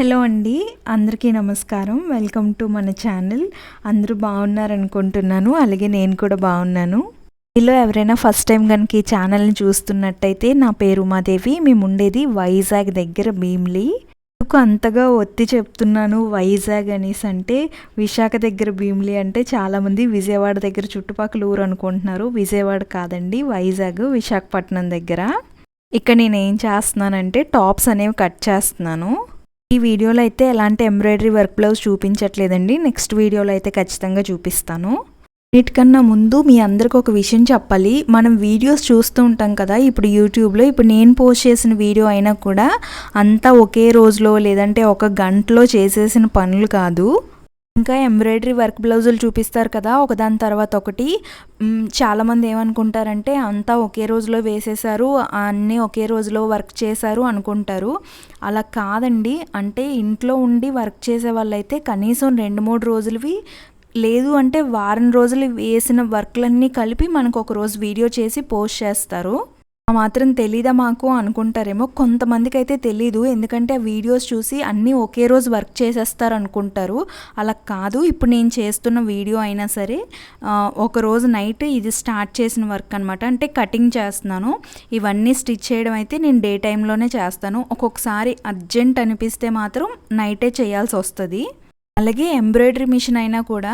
Hello అండి అందరికీ నమస్కారం. వెల్కమ్ టు మన ఛానల్. అందరూ బాగున్నారనుకుంటున్నాను అలాగే నేను కూడా బాగున్నాను. మీలో ఎవరైనా ఫస్ట్ టైం కనుక ఈ ఛానల్ని చూస్తున్నట్టయితే నా పేరు ఉమాదేవి. మేము ఉండేది వైజాగ్ దగ్గర భీమ్లీ. ఎందుకు అంతగా ఒత్తి చెప్తున్నాను వైజాగ్ అనేసి అంటే విశాఖ దగ్గర భీమ్లీ అంటే చాలామంది విజయవాడ దగ్గర చుట్టుపక్కల ఊరు అనుకుంటున్నారు. విజయవాడ కాదండి వైజాగ్ విశాఖపట్నం దగ్గర. ఇక్కడ నేను ఏం చేస్తున్నానంటే టాప్స్ అనేవి కట్ చేస్తున్నాను. ఈ వీడియోలో అయితే ఎలాంటి ఎంబ్రాయిడరీ వర్క్ బ్లౌజ్ చూపించట్లేదండి. నెక్స్ట్ వీడియోలో అయితే ఖచ్చితంగా చూపిస్తాను. వీటికన్నా ముందు మీ అందరికి ఒక విషయం చెప్పాలి. మనం వీడియోస్ చూస్తూ ఉంటాం కదా ఇప్పుడు యూట్యూబ్లో. ఇప్పుడు నేను పోస్ట్ చేసిన వీడియో అయినా కూడా అంతా ఒకే రోజులో లేదంటే ఒక గంటలో చేసేసిన పనులు కాదు. ఇంకా ఎంబ్రాయిడరీ వర్క్ బ్లౌజులు చూపిస్తారు కదా ఒకదాని తర్వాత ఒకటి. చాలామంది ఏమనుకుంటారంటే అంతా ఒకే రోజులో వేసేసారు అన్నీ ఒకే రోజులో వర్క్ చేశారు అనుకుంటారు. అలా కాదండి. అంటే ఇంట్లో ఉండి వర్క్ చేసే వాళ్ళైతే కనీసం రెండు మూడు రోజులవి లేదు అంటే వారం రోజులు వేసిన వర్క్లన్నీ కలిపి మనకు ఒక రోజు వీడియో చేసి పోస్ట్ చేస్తారు. మాత్రం తెలీదా మాకు అనుకుంటారేమో. కొంతమందికి అయితే తెలీదు. ఎందుకంటే ఆ వీడియోస్ చూసి అన్నీ ఒకే రోజు వర్క్ చేసేస్తారు అనుకుంటారు. అలా కాదు. ఇప్పుడు నేను చేస్తున్న వీడియో అయినా సరే ఒకరోజు ఒక రోజు నైట్ ఇది స్టార్ట్ చేసిన వర్క్ అనమాట అంటే కటింగ్ చేస్తున్నాను. ఇవన్నీ స్టిచ్ చేయడం అయితే నేను డే టైంలోనే చేస్తాను. ఒక్కొక్కసారి అర్జెంట్ అనిపిస్తే మాత్రం నైటే చేయాల్సి వస్తుంది. అలాగే ఎంబ్రాయిడరీ మిషన్ అయినా కూడా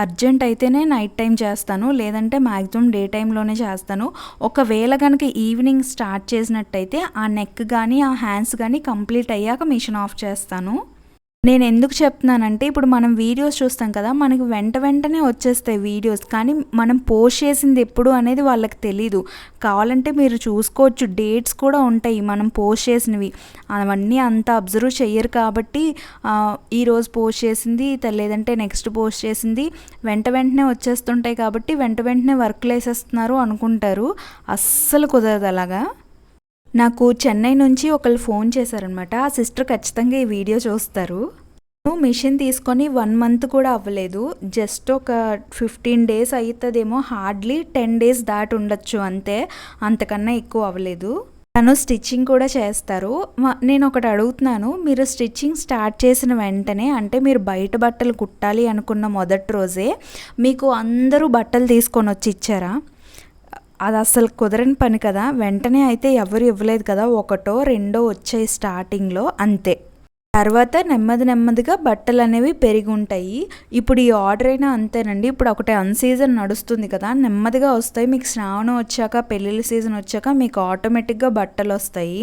అర్జెంట్ అయితేనే నైట్ టైం చేస్తాను లేదంటే మ్యాక్సిమం డే టైంలోనే చేస్తాను. ఒకవేళ కనుక ఈవినింగ్ స్టార్ట్ చేసినట్టయితే ఆ నెక్ కానీ ఆ హ్యాండ్స్ కానీ కంప్లీట్ అయ్యాక మిషన్ ఆఫ్ చేస్తాను. నేను ఎందుకు చెప్తున్నానంటే ఇప్పుడు మనం వీడియోస్ చూస్తాం కదా మనకి వెంట వెంటనే వచ్చేస్తాయి వీడియోస్. కానీ మనం పోస్ట్ చేసింది ఎప్పుడు అనేది వాళ్ళకి తెలీదు. కావాలంటే మీరు చూసుకోవచ్చు డేట్స్ కూడా ఉంటాయి మనం పోస్ట్ చేసినవి. అవన్నీ అంత అబ్జర్వ్ చేయరు కాబట్టి ఈరోజు పోస్ట్ చేసింది లేదంటే నెక్స్ట్ పోస్ట్ చేసింది వెంట వెంటనే వచ్చేస్తుంటాయి కాబట్టి వెంట వెంటనే వర్క్లు వేసేస్తున్నారు అనుకుంటారు. అస్సలు కుదరదు అలాగా. నాకు చెన్నై నుంచి ఒకళ్ళు ఫోన్ చేశారనమాట ఆ సిస్టర్ ఖచ్చితంగా ఈ వీడియో చూస్తారు. నేను మిషన్ తీసుకొని వన్ మంత్ కూడా అవ్వలేదు. జస్ట్ ఒక ఫిఫ్టీన్ డేస్ అవుతుందేమో హార్డ్లీ టెన్ డేస్ దాటి ఉండొచ్చు అంతే. అంతకన్నా ఎక్కువ అవ్వలేదు. తను స్టిచ్చింగ్ కూడా చేస్తారు. నేను ఒకటి అడుగుతున్నాను. మీరు స్టిచ్చింగ్ స్టార్ట్ చేసిన వెంటనే అంటే మీరు బయట బట్టలు కుట్టాలి అనుకున్న మొదటి రోజే మీకు అందరూ బట్టలు తీసుకొని వచ్చి ఇచ్చారా? అది అసలు కుదరని పని కదా. వెంటనే అయితే ఎవరు ఇవ్వలేదు కదా. ఒకటో రెండో వచ్చాయి స్టార్టింగ్లో అంతే. తర్వాత నెమ్మది నెమ్మదిగా బట్టలు అనేవి పెరిగి ఉంటాయి ఇప్పుడు ఈ ఆర్డర్ అయినా అంతేనండి. ఇప్పుడు ఒకటే అన్ సీజన్ నడుస్తుంది కదా. నెమ్మదిగా వస్తాయి. మీకు శ్రావణం వచ్చాక పెళ్ళిళ్ళ సీజన్ వచ్చాక మీకు ఆటోమేటిక్గా బట్టలు వస్తాయి.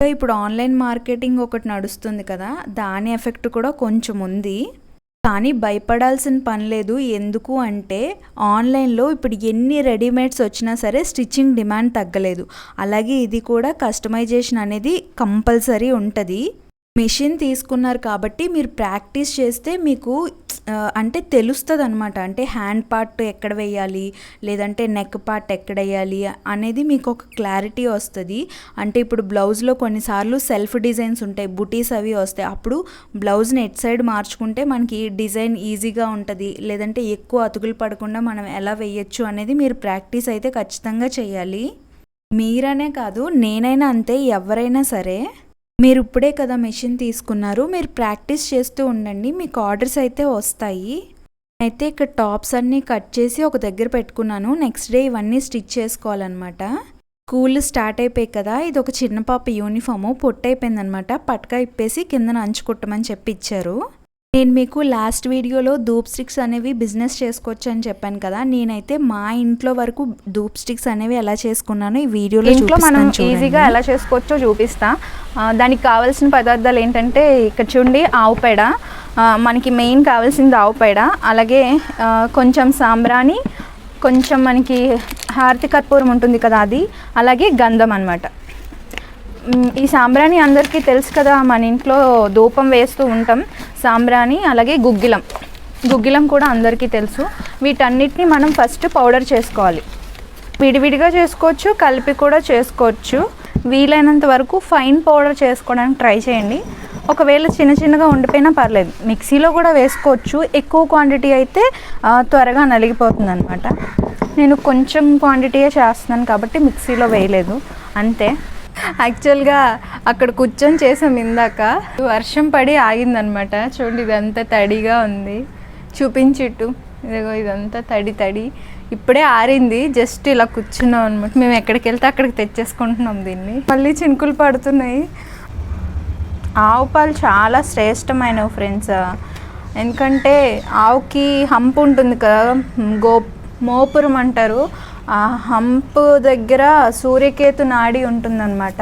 ఇప్పుడు ఆన్లైన్ మార్కెటింగ్ ఒకటి నడుస్తుంది కదా. దాని ఎఫెక్ట్ కూడా కొంచెం ఉంది. కానీ భయపడాల్సిన పని లేదు. ఎందుకు అంటే ఆన్లైన్లో ఇప్పుడు ఎన్ని రెడీమేడ్స్ వచ్చినా సరే స్టిచ్చింగ్ డిమాండ్ తగ్గలేదు. అలాగే ఇది కూడా కస్టమైజేషన్ అనేది కంపల్సరీ ఉంటుంది. మిషన్ తీసుకున్నారు కాబట్టి మీరు ప్రాక్టీస్ చేస్తే మీకు అంటే తెలుస్తుంది అనమాట అంటే హ్యాండ్ పార్ట్ ఎక్కడ వేయాలి లేదంటే నెక్ పార్ట్ ఎక్కడ వేయాలి అనేది మీకు ఒక క్లారిటీ వస్తుంది. అంటే ఇప్పుడు బ్లౌజ్లో కొన్నిసార్లు సెల్ఫ్ డిజైన్స్ ఉంటాయి బుటీస్ అవి వస్తాయి. అప్పుడు బ్లౌజ్ని ఎట్ సైడ్ మార్చుకుంటే మనకి డిజైన్ ఈజీగా ఉంటుంది. లేదంటే ఎక్కువ అతుకులు పడకుండా మనం ఎలా వేయచ్చు అనేది మీరు ప్రాక్టీస్ అయితే ఖచ్చితంగా చేయాలి. మీరనే కాదు నేనైనా అంతే ఎవరైనా సరే. మీరు ఇప్పుడే కదా మెషిన్ తీసుకున్నారు మీరు ప్రాక్టీస్ చేస్తూ ఉండండి మీకు ఆర్డర్స్ అయితే వస్తాయి. అయితే ఇక్కడ టాప్స్ అన్నీ కట్ చేసి ఒక దగ్గర పెట్టుకున్నాను నెక్స్ట్ డే ఇవన్నీ స్టిచ్ చేసుకోవాలన్నమాట. స్కూల్ స్టార్ట్ అయిపోయాయి కదా ఇది ఒక చిన్న పాప యూనిఫామ్ పొట్టయిపోయిందనమాట పట్కా ఇప్పేసి కిందన అంచుకుట్టమని చెప్పి ఇచ్చారు. నేను మీకు లాస్ట్ వీడియోలో ధూప్ స్టిక్స్ అనేవి బిజినెస్ చేసుకోవచ్చు అని చెప్పాను కదా నేనైతే మా ఇంట్లో వరకు ధూప్ స్టిక్స్ అనేవి ఎలా చేసుకున్నానో ఈ వీడియోలో ఇంట్లో మనం. ఈజీగా ఎలా చేసుకోవచ్చో చూపిస్తా. దానికి కావాల్సిన పదార్థాలు ఏంటంటే ఇక్కడ చూడండి ఆవు పేడ. మనకి మెయిన్ కావాల్సింది ఆవు పేడ. అలాగే కొంచెం సాంబ్రాణి కొంచెం మనకి హారతి కర్పూరం ఉంటుంది కదా అది. అలాగే గంధం అనమాట ఈ సాంబ్రాణి అందరికీ తెలుసు కదా మన ఇంట్లో ధూపం వేస్తూ ఉంటాం. సాంబ్రాణి అలాగే గుగ్గిలం. గుగ్గిలం కూడా అందరికీ తెలుసు. వీటన్నిటిని మనం ఫస్ట్ పౌడర్ చేసుకోవాలి. విడివిడిగా చేసుకోవచ్చు కలిపి కూడా చేసుకోవచ్చు. వీలైనంత వరకు ఫైన్ పౌడర్ చేసుకోవడానికి ట్రై చేయండి. ఒకవేళ చిన్న చిన్నగా ఉండిపోయినా పర్లేదు. మిక్సీలో కూడా వేసుకోవచ్చు. ఎక్కువ క్వాంటిటీ అయితే త్వరగా నలిగిపోతుంది అనమాట నేను కొంచెం క్వాంటిటీయే చేస్తున్నాను కాబట్టి మిక్సీలో వేయలేదు. అంతే. యాక్చువల్గా అక్కడ కూర్చొని చేసాం ఇందాక. వర్షం పడి ఆగిందనమాట. చూడండి ఇదంతా తడిగా ఉంది. చూపించిట్టు. ఇదిగో ఇదంతా తడి తడి. ఇప్పుడే ఆరింది. జస్ట్ ఇలా కూర్చున్నాం అనమాట మేము ఎక్కడికి వెళ్తే అక్కడికి తెచ్చేసుకుంటున్నాం దీన్ని. మళ్ళీ చినుకులు పడుతున్నాయి. ఆవు పాలు చాలా శ్రేష్టమైనవి ఫ్రెండ్స్. ఎందుకంటే ఆవుకి హంప్ ఉంటుంది కదా. గో మోపురం అంటారు. ఆ హంప్ దగ్గర సూర్యకేతు నాడి ఉంటుందన్నమాట.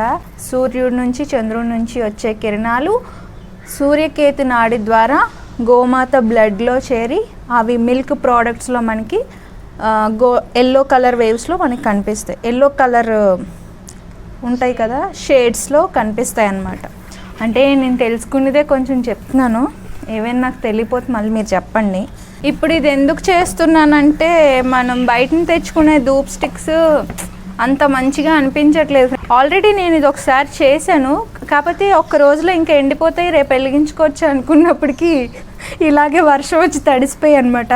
సూర్యుడి నుంచి చంద్రుడి నుంచి వచ్చే కిరణాలు సూర్యకేతు నాడి ద్వారా గోమాత బ్లడ్లో చేరి అవి మిల్క్ ప్రోడక్ట్స్లో మనకి గో ఎల్లో కలర్ వేవ్స్లో మనకి కనిపిస్తాయి. ఎల్లో కలర్ ఉంటాయి కదా షేడ్స్లో కనిపిస్తాయి అన్నమాట. అంటే నేను తెలుసుకునేదే కొంచెం చెప్తున్నాను. ఏవైనా నాకు తెలియపోతే మళ్ళీ మీరు చెప్పండి. ఇప్పుడు ఇది ఎందుకు చేస్తున్నానంటే మనం బయటని తెచ్చుకునే ధూప్ స్టిక్స్ అంత మంచిగా అనిపించట్లేదు. ఆల్రెడీ నేను ఇది ఒకసారి చేశాను. కాకపోతే ఒక్క రోజులో ఇంకా ఎండిపోతాయి. రేపు వెలిగించుకోవచ్చు అనుకున్నప్పటికీ ఇలాగే వర్షం వచ్చి తడిసిపోయి అనమాట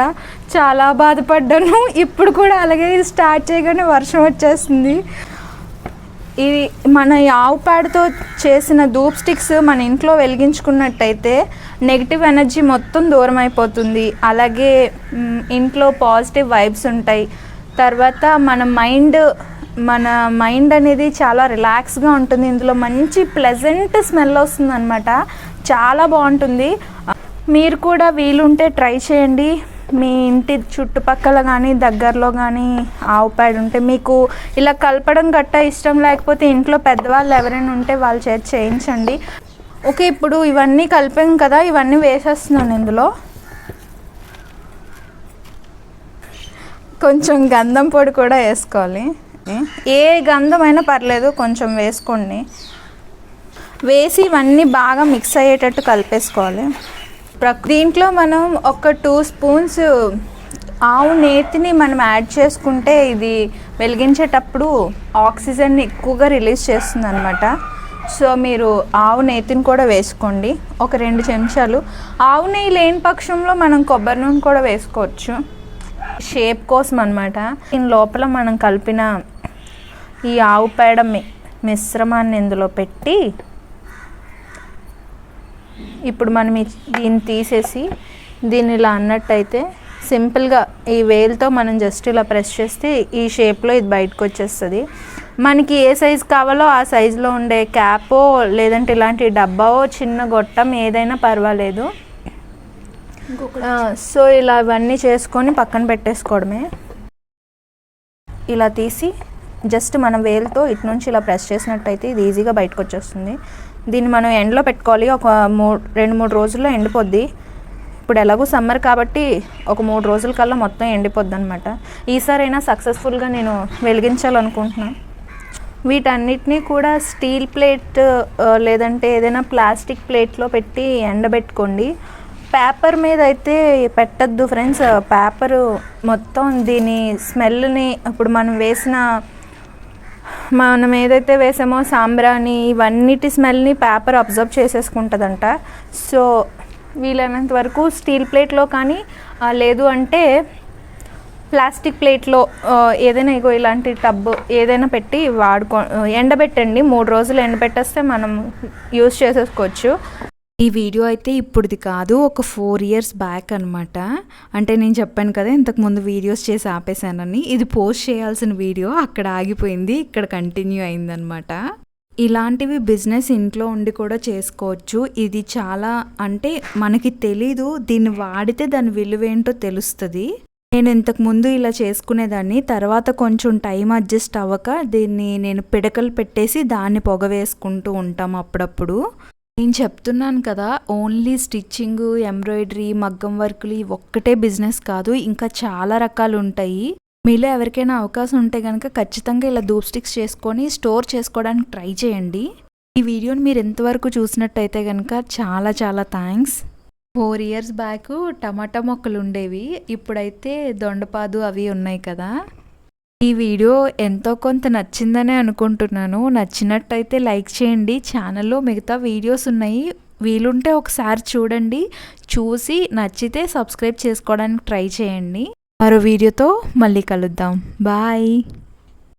చాలా బాధపడ్డాను. ఇప్పుడు కూడా అలాగే ఇది స్టార్ట్ చేయగానే వర్షం వచ్చేస్తుంది. ఇది మన ఈ ఆవు పేడతో చేసిన ధూప్ స్టిక్స్ మన ఇంట్లో వెలిగించుకున్నట్టయితే నెగిటివ్ ఎనర్జీ మొత్తం దూరం అయిపోతుంది అలాగే ఇంట్లో పాజిటివ్ వైబ్స్ ఉంటాయి. తర్వాత మన మైండ్ మన మైండ్ అనేది చాలా రిలాక్స్గా ఉంటుంది. ఇందులో మంచి ప్లెజెంట్ స్మెల్ వస్తుంది అనమాట చాలా బాగుంటుంది. మీరు కూడా వీలుంటే ట్రై చేయండి. మీ ఇంటి చుట్టుపక్కల కానీ దగ్గరలో కానీ ఆవు పేడ ఉంటే మీకు ఇలా కలపడం గట్టా ఇష్టం? లేకపోతే ఇంట్లో పెద్దవాళ్ళు ఎవరైనా ఉంటే వాళ్ళ చేతి చేయించండి. ఓకే ఇప్పుడు ఇవన్నీ కలిపాం కదా ఇవన్నీ వేసేస్తున్నాను ఇందులో. కొంచెం గంధం పొడి కూడా వేసుకోవాలి. ఏ గంధం అయినా పర్లేదు కొంచెం వేసుకోండి. వేసి ఇవన్నీ బాగా మిక్స్ అయ్యేటట్టు కలిపేసుకోవాలి. దీంట్లో మనం ఒక టూ స్పూన్స్ ఆవు నేతిని మనం యాడ్ చేసుకుంటే ఇది వెలిగించేటప్పుడు ఆక్సిజన్ ఎక్కువగా రిలీజ్ చేస్తుంది అనమాట సో మీరు ఆవు నేతిని కూడా వేసుకోండి. ఒక రెండు చెంచాలు. ఆవు నెయ్యి లేని పక్షంలో మనం కొబ్బరి నూనె కూడా వేసుకోవచ్చు. షేప్ కోసం అనమాట దీని లోపల మనం కలిపిన ఈ ఆవు పేడ మి- మిశ్రమాన్ని ఇందులో పెట్టి ఇప్పుడు మనం దీన్ని తీసేసి దీన్ని ఇలా అన్నట్టయితే సింపుల్గా ఈ వేలుతో మనం జస్ట్ ఇలా ప్రెస్ చేస్తే ఈ షేప్లో ఇది బయటకు వచ్చేస్తుంది. మనకి ఏ సైజు కావాలో ఆ సైజులో ఉండే క్యాపో లేదంటే ఇలాంటి డబ్బావో చిన్న గొట్టం ఏదైనా పర్వాలేదు. సో ఇలా ఇవన్నీ చేసుకొని పక్కన పెట్టేసుకోవడమే. ఇలా తీసి జస్ట్ మన వేలుతో ఇటు నుంచి ఇలా ప్రెస్ చేసినట్టయితే ఇది ఈజీగా బయటకు వచ్చేస్తుంది. దీన్ని మనం ఎండలో పెట్టుకోవాలి. ఒక మూడు రెండు మూడు రోజుల్లో ఎండిపోద్ది. ఇప్పుడు ఎలాగో సమ్మర్ కాబట్టి ఒక మూడు రోజుల కల్లా మొత్తం ఎండిపోద్ది అనమాట ఈసారైనా సక్సెస్ఫుల్గా నేను వెలిగించాలనుకుంటున్నాను వీటన్నిటినీ కూడా స్టీల్ ప్లేట్ లేదంటే ఏదైనా ప్లాస్టిక్ ప్లేట్లో పెట్టి ఎండబెట్టుకోండి. పేపర్ మీద అయితే పెట్టద్దు ఫ్రెండ్స్. పేపరు మొత్తం దీని స్మెల్ని ఇప్పుడు మనం వేసిన మనం ఏదైతే వేసామో సాంబ్రాణి ఇవన్నిటి స్మెల్ని పేపర్ అబ్జర్వ్ చేసేసుకుంటుందంట. సో వీలైనంత వరకు స్టీల్ ప్లేట్లో కానీ లేదు అంటే ప్లాస్టిక్ ప్లేట్లో ఏదైనా ఇగో ఇలాంటి టబ్ ఏదైనా పెట్టి వాడుకో ఎండబెట్టండి. మూడు రోజులు ఎండబెట్టేస్తే మనం యూస్ చేసేసుకోవచ్చు. ఈ వీడియో అయితే ఇప్పుడుది కాదు ఒక ఫోర్ ఇయర్స్ బ్యాక్ అనమాట అంటే నేను చెప్పాను కదా ఇంతకుముందు వీడియోస్ చేసి ఆపేశానని. ఇది పోస్ట్ చేయాల్సిన వీడియో అక్కడ ఆగిపోయింది ఇక్కడ కంటిన్యూ అయిందనమాట ఇలాంటివి బిజినెస్ ఇంట్లో ఉండి కూడా చేసుకోవచ్చు. ఇది చాలా అంటే మనకి తెలీదు దీన్ని వాడితే దాని విలువేంటో తెలుస్తుంది. నేను ఇంతకుముందు ఇలా చేసుకునేదాన్ని తర్వాత కొంచెం టైం అడ్జస్ట్ అవ్వక దీన్ని నేను పిడకలు పెట్టేసి దాన్ని పొగ వేసుకుంటూ ఉంటాం అప్పుడప్పుడు. నేను చెప్తున్నాను కదా ఓన్లీ స్టిచ్చింగ్ ఎంబ్రాయిడరీ మగ్గం వర్కులు ఇవి ఒక్కటే బిజినెస్ కాదు ఇంకా చాలా రకాలు ఉంటాయి. మీలో ఎవరికైనా అవకాశం ఉంటే కనుక ఖచ్చితంగా ఇలా ధూప్ స్టిక్స్ చేసుకొని స్టోర్ చేసుకోవడానికి ట్రై చేయండి. ఈ వీడియోని మీరు ఎంతవరకు చూసినట్టయితే కనుక చాలా చాలా థ్యాంక్స్ ఫోర్ ఇయర్స్ బ్యాక్ టమాటా మొక్కలు ఉండేవి ఇప్పుడైతే దొండపాదు అవి ఉన్నాయి కదా. ఈ వీడియో ఎంతో కొంత నచ్చిందనే అనుకుంటున్నాను. నచ్చినట్టయితే లైక్ చేయండి. ఛానల్లో మిగతా వీడియోస్ ఉన్నాయి. వీలుంటే ఒకసారి చూడండి. చూసి నచ్చితే సబ్స్క్రైబ్ చేసుకోవడానికి ట్రై చేయండి. మరో వీడియోతో మళ్ళీ కలుద్దాం. బాయ్.